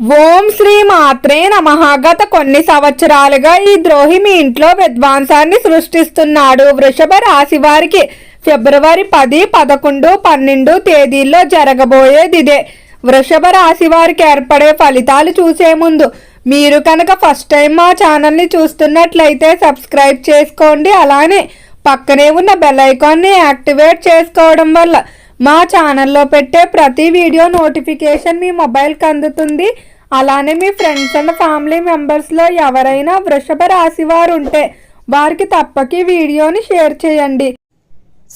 ఓం శ్రీ మాత్రే నమః. గత కొన్ని సంవత్సరాలుగా ఈ ద్రోహి మీ ఇంట్లో విధ్వంసాన్ని సృష్టిస్తున్నాడు. వృషభ రాశి వారికి ఫిబ్రవరి పది పదకొండు పన్నెండు తేదీల్లో జరగబోయేది ఇదే. వృషభ రాశి వారికి ఏర్పడే ఫలితాలు చూసే ముందు మీరు కనుక ఫస్ట్ టైం మా ఛానల్ని చూస్తున్నట్లయితే సబ్స్క్రైబ్ చేసుకోండి. అలానే పక్కనే ఉన్న బెల్ ఐకాన్ని యాక్టివేట్ చేసుకోవడం వల్ల మా ఛానల్లో పెట్టే ప్రతి వీడియో నోటిఫికేషన్ మీ మొబైల్కి అందుతుంది. అలానే మీ ఫ్రెండ్స్ అండ్ ఫ్యామిలీ మెంబర్స్లో ఎవరైనా వృషభ రాశి వారు ఉంటే వారికి తప్పక వీడియోని షేర్ చేయండి.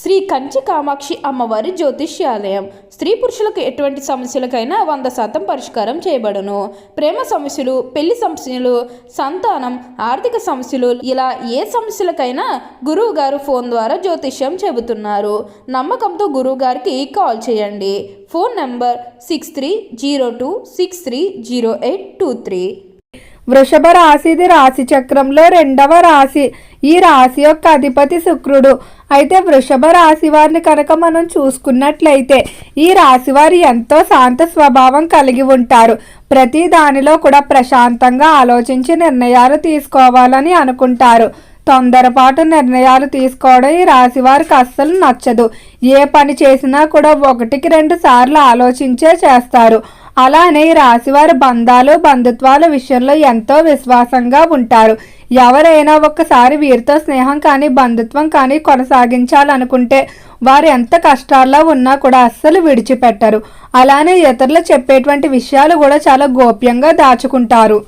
శ్రీ కంచి కామాక్షి అమ్మవారి జ్యోతిష్యాలయం. స్త్రీ పురుషులకు ఎటువంటి సమస్యలకైనా వంద శాతం పరిష్కారం చేయబడును. ప్రేమ సమస్యలు పెళ్ళి సమస్యలు సంతానం ఆర్థిక సమస్యలు ఇలా ఏ సమస్యలకైనా గురువు గారు ఫోన్ ద్వారా జ్యోతిష్యం చెబుతున్నారు. నమ్మకంతో గురువు గారికి కాల్ చేయండి. Phone number six three zero two six three zero eight two three. వృషభ రాశిది రాశి చక్రంలో రెండవ రాశి. ఈ రాశి యొక్క అధిపతి శుక్రుడు. అయితే వృషభ రాశి వారిని కనుక మనం చూసుకున్నట్లయితే ఈ రాశి వారు ఎంతో శాంత స్వభావం కలిగి ఉంటారు. ప్రతి దానిలో కూడా ప్రశాంతంగా ఆలోచించి నిర్ణయాలు తీసుకోవాలని అనుకుంటారు. తొందరపాటు నిర్ణయాలు తీసుకోవడం ఈ రాశి వారికి అస్సలు నచ్చదు. ఏ పని చేసినా కూడా ఒకటికి రెండు సార్లు ఆలోచించే చేస్తారు. అలానే ఈ రాశివారి బంధాలు బంధుత్వాల విషయంలో ఎంతో విశ్వాసంగా ఉంటారు. ఎవరైనా ఒక్కసారి వీరితో స్నేహం కానీ బంధుత్వం కానీ కొనసాగించాలనుకుంటే వారు ఎంత కష్టాల్లో ఉన్నా కూడా అస్సలు విడిచిపెట్టరు. అలానే ఇతరులు చెప్పేటువంటి విషయాలు కూడా చాలా గోప్యంగా దాచుకుంటారు.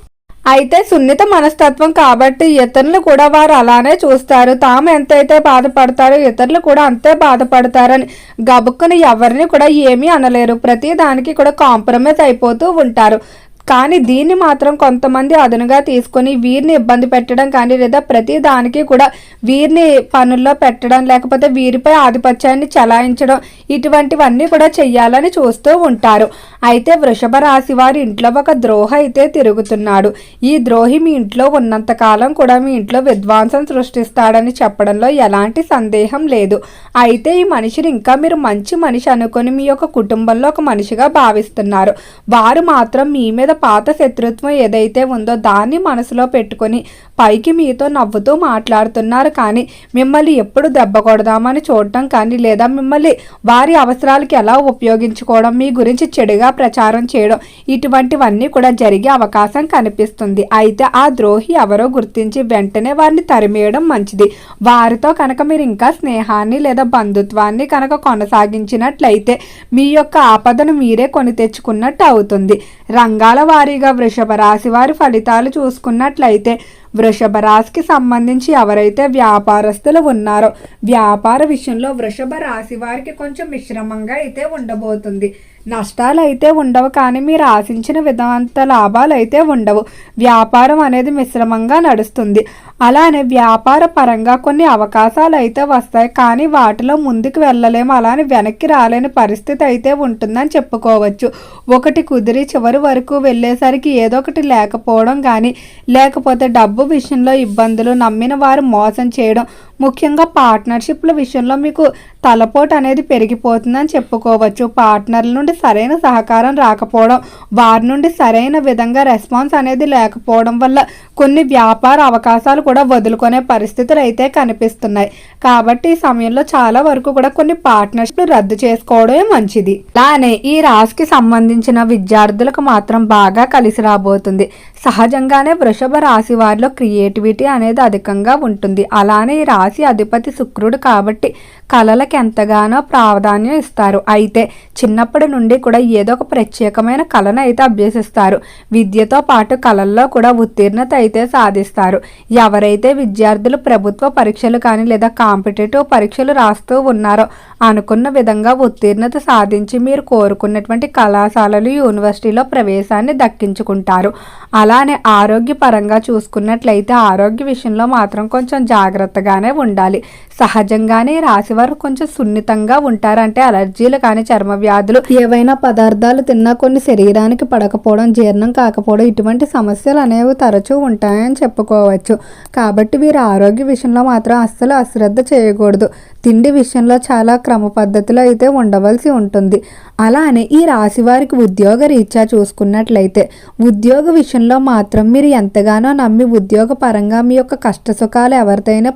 అయితే సున్నిత మనస్తత్వం కాబట్టి ఇతరులు కూడా వారు అలానే చూస్తారు. తాము ఎంతైతే బాధపడతారో ఇతరులు కూడా అంతే బాధపడతారని గబుక్కుని ఎవరిని కూడా ఏమీ అనలేరు. ప్రతి దానికి కూడా కాంప్రమైజ్ అయిపోతూ ఉంటారు. కానీ దీన్ని మాత్రం కొంతమంది అదనుగా తీసుకొని వీరిని ఇబ్బంది పెట్టడం కానీ లేదా ప్రతి దానికి కూడా వీరిని పనుల్లో పెట్టడం లేకపోతే వీరిపై ఆధిపత్యాన్ని చలాయించడం ఇటువంటివన్నీ కూడా చెయ్యాలని చూస్తూ ఉంటారు. అయితే వృషభ రాశి వారి ఇంట్లో ఒక ద్రోహ అయితే తిరుగుతున్నాడు. ఈ ద్రోహి మీ ఇంట్లో ఉన్నంత కాలం కూడా మీ ఇంట్లో విధ్వంసం సృష్టిస్తాడని చెప్పడంలో ఎలాంటి సందేహం లేదు. అయితే ఈ మనిషిని ఇంకా మీరు మంచి మనిషి అనుకొని మీ యొక్క కుటుంబంలో ఒక మనిషిగా భావిస్తున్నారు. వారు మాత్రం మీ మీద పాత శత్రుత్వం ఏదైతే ఉందో దాన్ని మనసులో పెట్టుకొని పైకి మీతో నవ్వుతూ మాట్లాడుతున్నారు. కానీ మిమ్మల్ని ఎప్పుడు దెబ్బ కొడదామని చూడటం కానీ లేదా మిమ్మల్ని వారి అవసరాలకి ఎలా ఉపయోగించుకోవడం మీ గురించి చెడుగా ప్రచారం చేయడం ఇటువంటివన్నీ కూడా జరిగే అవకాశం కనిపిస్తుంది. అయితే ఆ ద్రోహి ఎవరో గుర్తించి వెంటనే వారిని తరిమేయడం మంచిది. వారితో కనుక మీరు ఇంకా స్నేహాన్ని లేదా బంధుత్వాన్ని కనుక కొనసాగించినట్లయితే మీ యొక్క ఆపదను మీరే కొని తెచ్చుకున్నట్టు అవుతుంది. రంగాల వారీగా వృషభ రాశి వారి ఫలితాలు చూసుకున్నట్లయితే వృషభ రాశికి సంబంధించి ఎవరైతే వ్యాపారస్తులు ఉన్నారో వ్యాపార విషయంలో వృషభ రాశి వారికి కొంచెం మిశ్రమంగా అయితే ఉండబోతుంది. నష్టాలు అయితే ఉండవు కానీ మీరు ఆశించిన విధంత లాభాలు అయితే ఉండవు. వ్యాపారం అనేది మిశ్రమంగా నడుస్తుంది. అలానే వ్యాపార పరంగా కొన్ని అవకాశాలు అయితే వస్తాయి కానీ వాటిలో ముందుకు వెళ్ళలేము. అలానే వెనక్కి రాలేని పరిస్థితి అయితే ఉంటుందని చెప్పుకోవచ్చు. ఒకటి కుదిరి చివరి వరకు వెళ్ళేసరికి ఏదో ఒకటి లేకపోవడం కానీ లేకపోతే డబ్బు విషయంలో ఇబ్బందులు నమ్మిన వారు మోసం చేయడం ముఖ్యంగా పార్ట్నర్షిప్ల విషయంలో మీకు తలపోటు అనేది పెరిగిపోతుందని చెప్పుకోవచ్చు. పార్ట్నర్ల నుండి సరైన సహకారం రాకపోవడం వారి నుండి సరైన విధంగా రెస్పాన్స్ అనేది లేకపోవడం వల్ల కొన్ని వ్యాపార అవకాశాలు కూడా వదులుకునే పరిస్థితులు అయితే కనిపిస్తున్నాయి. కాబట్టి ఈ సమయంలో చాలా వరకు కూడా కొన్ని పార్ట్నర్షిప్లు రద్దు చేసుకోవడమే మంచిది. అలానే ఈ రాశికి సంబంధించిన విద్యార్థులకు మాత్రం బాగా కలిసి రాబోతుంది. సహజంగానే వృషభ రాశి వారిలో క్రియేటివిటీ అనేది అధికంగా ఉంటుంది. అలానే ఈ రాశి అధిపతి శుక్రుడు కాబట్టి కళలకు ఎంతగానో ప్రాధాన్యం ఇస్తారు. అయితే చిన్నప్పటి నుండి కూడా ఏదో ఒక ప్రత్యేకమైన కళను అయితే అభ్యసిస్తారు. విద్యతో పాటు కళల్లో కూడా ఉత్తీర్ణత అయితే సాధిస్తారు. ఎవరైతే విద్యార్థులు ప్రభుత్వ పరీక్షలు కానీ లేదా కాంపిటేటివ్ పరీక్షలు రాస్తూ ఉన్నారో అనుకున్న విధంగా ఉత్తీర్ణత సాధించి మీరు కోరుకున్నటువంటి కళాశాలలు యూనివర్సిటీలో ప్రవేశాన్ని దక్కించుకుంటారు. అలానే ఆరోగ్యపరంగా చూసుకున్నట్లయితే ఆరోగ్య విషయంలో మాత్రం కొంచెం జాగ్రత్తగానే ఉండాలి. సహజంగానే ఈ రాశివారు కొంచెం సున్నితంగా ఉంటారంటే అలర్జీలు కానీ చర్మ వ్యాధులు ఏవైనా పదార్థాలు తిన్నా కొన్ని శరీరానికి పడకపోవడం జీర్ణం కాకపోవడం ఇటువంటి సమస్యలు అనేవి తరచూ ఉంటాయని చెప్పుకోవచ్చు. కాబట్టి వీరు ఆరోగ్య విషయంలో మాత్రం అస్సలు అశ్రద్ధ చేయకూడదు. తిండి విషయంలో చాలా క్రమ పద్ధతిలో అయితే ఉండవలసి ఉంటుంది. అలానే ఈ రాశి వారికి ఉద్యోగ రీత్యా చూసుకున్నట్లయితే ఉద్యోగ విషయంలో మాత్రం మీరు ఎంతగానో నమ్మి ఉద్యోగ పరంగా మీ యొక్క కష్ట సుఖాలు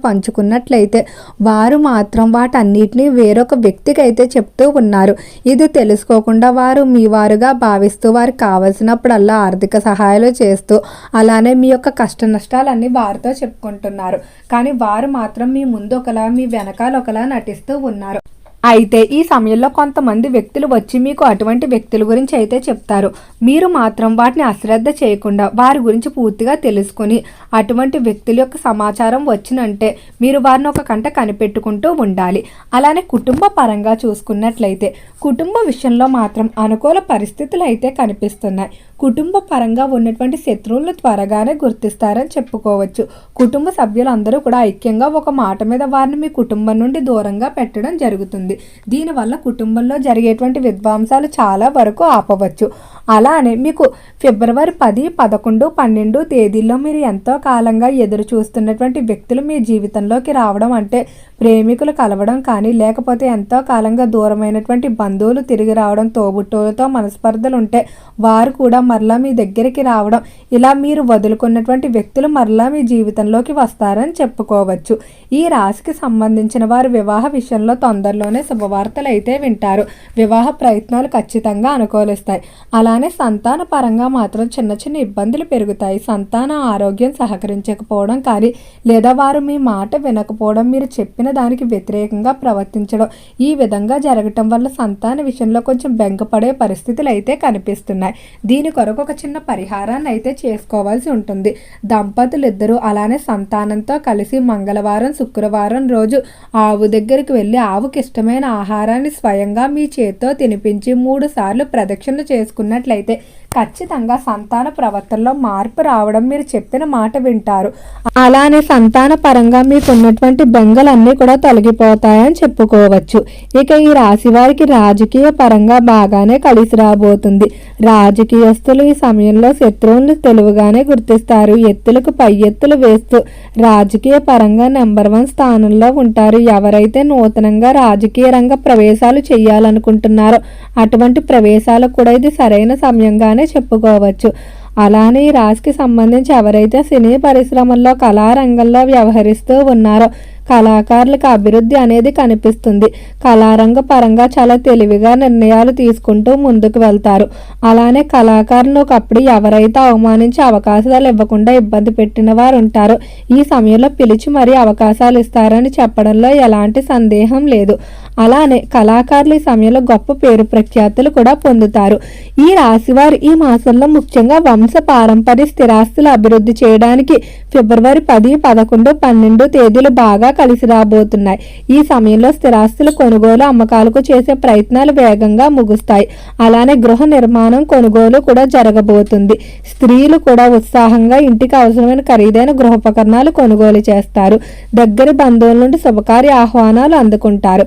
పంచుకున్న పంచుకున్నట్లయితే వారు మాత్రం వాటన్నిటిని వేరొక వ్యక్తికి అయితే చెప్తూ ఉన్నారు. ఇది తెలుసుకోకుండా వారు మీ వారుగా భావిస్తూ వారు కావలసినప్పుడల్లా ఆర్థిక సహాయాలు చేస్తూ అలానే మీ యొక్క కష్ట నష్టాలన్నీ వారితో చెప్పుకుంటున్నారు. కానీ వారు మాత్రం మీ ముందు ఒకలా మీ వెనకాల ఒకలా నటిస్తూ ఉన్నారు. అయితే ఈ సమయంలో కొంతమంది వ్యక్తులు వచ్చి మీకు అటువంటి వ్యక్తుల గురించి అయితే చెప్తారు. మీరు మాత్రం వాటిని అశ్రద్ధ చేయకుండా వారి గురించి పూర్తిగా తెలుసుకొని అటువంటి వ్యక్తుల యొక్క సమాచారం వచ్చినంటే మీరు వారిని ఒక కంట కనిపెట్టుకుంటూ ఉండాలి. అలానే కుటుంబ పరంగా చూసుకున్నట్లయితే కుటుంబ విషయంలో మాత్రం అనుకూల పరిస్థితులు అయితే కనిపిస్తున్నాయి. కుటుంబ పరంగా ఉన్నటువంటి శత్రువులను త్వరగానే గుర్తిస్తారని చెప్పుకోవచ్చు. కుటుంబ సభ్యులందరూ కూడా ఐక్యంగా ఒక మాట మీద వారిని మీ కుటుంబం నుండి దూరంగా పెట్టడం జరుగుతుంది. దీనివల్ల కుటుంబంలో జరిగేటువంటి విధ్వంసాలు చాలా వరకు ఆపవచ్చు. అలానే మీకు ఫిబ్రవరి పది పదకొండు పన్నెండు తేదీల్లో మీరు ఎంతో కాలంగా ఎదురు చూస్తున్నటువంటి వ్యక్తులు మీ జీవితంలోకి రావడం అంటే ప్రేమికులు కలవడం కానీ లేకపోతే ఎంతో కాలంగా దూరమైనటువంటి బంధువులు తిరిగి రావడం తోబుట్టువులతో మనస్పర్ధలు ఉంటే వారు కూడా మరలా మీ దగ్గరికి రావడం ఇలా మీరు వదులుకున్నటువంటి వ్యక్తులు మరలా మీ జీవితంలోకి వస్తారని చెప్పుకోవచ్చు. ఈ రాశికి సంబంధించిన వారు వివాహ విషయంలో తొందరలోనే శుభవార్తలు అయితే వింటారు. వివాహ ప్రయత్నాలు ఖచ్చితంగా అనుకూలిస్తాయి. అలానే సంతాన పరంగా మాత్రం చిన్న చిన్న ఇబ్బందులు పెరుగుతాయి. సంతాన ఆరోగ్యం సహకరించకపోవడం కానీ లేదా వారు మీ మాట వినకపోవడం మీరు చెప్పిన దానికి వ్యతిరేకంగా ప్రవర్తించడం ఈ విధంగా జరగటం వల్ల సంతాన విషయంలో కొంచెం బెంగపడే పరిస్థితులు అయితే కనిపిస్తున్నాయి. దీని కొరకు ఒక చిన్న పరిహారాన్ని అయితే చేసుకోవాల్సి ఉంటుంది. దంపతులు ఇద్దరు అలానే సంతానంతో కలిసి మంగళవారం శుక్రవారం రోజు ఆవు దగ్గరికి వెళ్ళి ఆవుకి ఇష్టమైన ఆహారాన్ని స్వయంగా మీ చేత్తో తినిపించి మూడు సార్లు ప్రదక్షిణలు చేసుకున్నట్లయితే ఖచ్చితంగా సంతాన ప్రవర్తనలో మార్పు రావడం మీరు చెప్పిన మాట వింటారు. అలానే సంతాన పరంగా మీకు ఉన్నటువంటి బెంగలన్నీ కూడా తొలగిపోతాయని చెప్పుకోవచ్చు. ఇక ఈ రాశి వారికి రాజకీయ పరంగా బాగానే కలిసి రాబోతుంది. రాజకీయస్తులు ఈ సమయంలో శత్రువులను తెలివిగానే గుర్తిస్తారు. ఎత్తులకు పై ఎత్తులు వేస్తూ రాజకీయ పరంగా నెంబర్ వన్ స్థానంలో ఉంటారు. ఎవరైతే నూతనంగా రాజకీయ రాజకీయ రంగ ప్రవేశాలు చేయాలనుకుంటున్నారో. అటువంటి ప్రవేశాలకు కూడా ఇది సరైన సమయంగానే చెప్పుకోవచ్చు. అలానే ఈ రాశికి సంబంధించి ఎవరైతే సినీ పరిశ్రమల్లో కళారంగంలో వ్యవహరిస్తూ ఉన్నారో కళాకారులకు అభివృద్ధి అనేది కనిపిస్తుంది. కళారంగ పరంగా చాలా తెలివిగా నిర్ణయాలు తీసుకుంటూ ముందుకు వెళ్తారు. అలానే కళాకారులు ఒకప్పుడు ఎవరైతే అవమానించి అవకాశాలు ఇవ్వకుండా ఇబ్బంది పెట్టిన వారు ఉంటారో. ఈ సమయంలో పిలిచి మరీ అవకాశాలు ఇస్తారని చెప్పడంలో ఎలాంటి సందేహం లేదు. అలానే కళాకారులు ఈ సమయంలో గొప్ప పేరు ప్రఖ్యాతులు కూడా పొందుతారు. ఈ రాశివారు ఈ మాసంలో ముఖ్యంగా వంశ పారంపర్య స్థిరాస్తులు అభివృద్ధి చేయడానికి ఫిబ్రవరి పది పదకొండు పన్నెండు తేదీలు బాగా కలిసి రాబోతున్నాయి. ఈ సమయంలో స్థిరాస్తులు కొనుగోలు అమ్మకాలకు చేసే ప్రయత్నాలు వేగంగా ముగుస్తాయి. అలానే గృహ నిర్మాణం కొనుగోలు కూడా జరగబోతుంది. స్త్రీలు కూడా ఉత్సాహంగా ఇంటికి అవసరమైన ఖరీదైన గృహోపకరణాలు కొనుగోలు చేస్తారు. దగ్గర బంధువుల నుండి శుభకార్య ఆహ్వానాలు అందుకుంటారు.